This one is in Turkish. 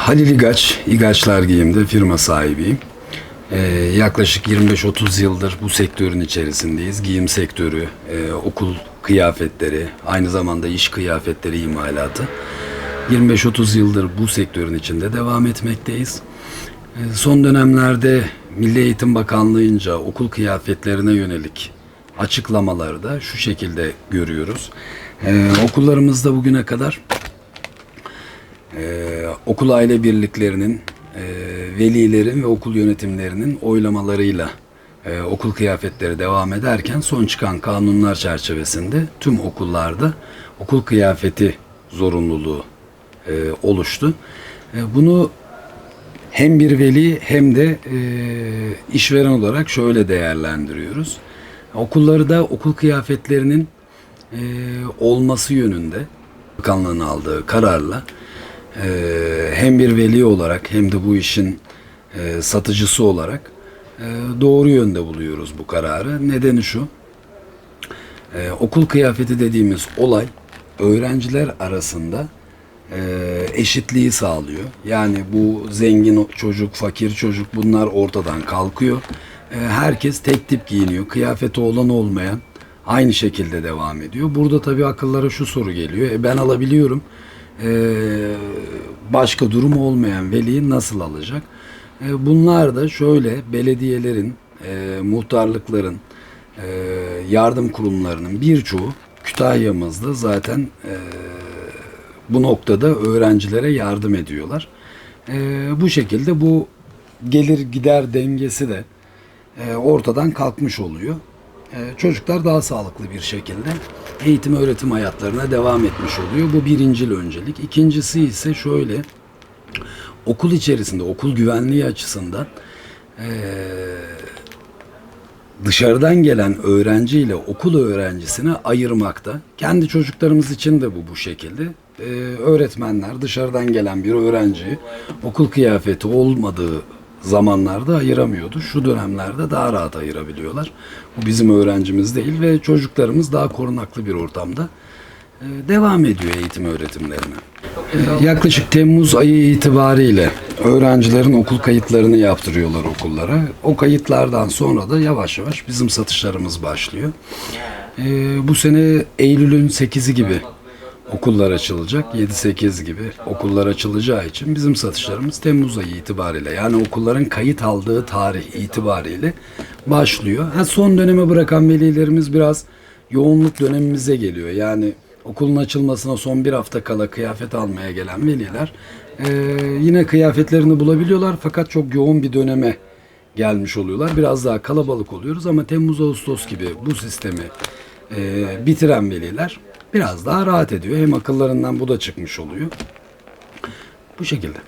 Halil İgaç, İgaçlar Giyim'de firma sahibiyim. Ee, yaklaşık 25-30 yıldır bu sektörün içerisindeyiz. Giyim sektörü, e, okul kıyafetleri, aynı zamanda iş kıyafetleri imalatı. 25-30 yıldır bu sektörün içinde devam etmekteyiz. Ee, son dönemlerde Milli Eğitim Bakanlığı'nca okul kıyafetlerine yönelik açıklamaları da şu şekilde görüyoruz. Ee, okullarımızda bugüne kadar ee, okul aile birliklerinin, e, velilerin ve okul yönetimlerinin oylamalarıyla e, okul kıyafetleri devam ederken son çıkan kanunlar çerçevesinde tüm okullarda okul kıyafeti zorunluluğu e, oluştu. E, bunu hem bir veli hem de e, işveren olarak şöyle değerlendiriyoruz. Okulları da okul kıyafetlerinin e, olması yönünde bakanlığın aldığı kararla e, hem bir veli olarak hem de bu işin e, satıcısı olarak e, doğru yönde buluyoruz bu kararı. Nedeni şu, e, okul kıyafeti dediğimiz olay öğrenciler arasında eşitliği sağlıyor. Yani bu zengin çocuk, fakir çocuk bunlar ortadan kalkıyor. Herkes tek tip giyiniyor. Kıyafeti olan olmayan aynı şekilde devam ediyor. Burada tabii akıllara şu soru geliyor. E, ben alabiliyorum. E, başka durumu olmayan veli nasıl alacak? E, bunlar da şöyle belediyelerin, e, muhtarlıkların, e, yardım kurumlarının birçoğu Kütahya'mızda zaten e, bu noktada öğrencilere yardım ediyorlar. Bu şekilde bu gelir gider dengesi de ortadan kalkmış oluyor. E, çocuklar daha sağlıklı bir şekilde eğitim öğretim hayatlarına devam etmiş oluyor. Bu birincil öncelik. İkincisi ise şöyle okul içerisinde okul güvenliği açısından e, dışarıdan gelen öğrenci ile okul öğrencisini ayırmakta. Kendi çocuklarımız için de bu bu şekilde. Ee, öğretmenler dışarıdan gelen bir öğrenciyi okul kıyafeti olmadığı zamanlarda ayıramıyordu. Şu dönemlerde daha rahat ayırabiliyorlar. Bu bizim öğrencimiz değil ve çocuklarımız daha korunaklı bir ortamda e, devam ediyor eğitim öğretimlerine. Yaklaşık Temmuz ayı itibariyle öğrencilerin okul kayıtlarını yaptırıyorlar okullara. O kayıtlardan sonra da yavaş yavaş bizim satışlarımız başlıyor. E, bu sene Eylül'ün 8'i gibi okullar açılacak. 7-8 gibi okullar açılacağı için bizim satışlarımız Temmuz ayı itibariyle yani okulların kayıt aldığı tarih itibariyle başlıyor. Ha, son döneme bırakan velilerimiz biraz yoğunluk dönemimize geliyor. Yani okulun açılmasına son bir hafta kala kıyafet almaya gelen veliler e, yine kıyafetlerini bulabiliyorlar fakat çok yoğun bir döneme gelmiş oluyorlar. Biraz daha kalabalık oluyoruz ama Temmuz-Ağustos gibi bu sistemi e, bitiren veliler biraz daha rahat ediyor. Hem akıllarından bu da çıkmış oluyor. Bu şekilde.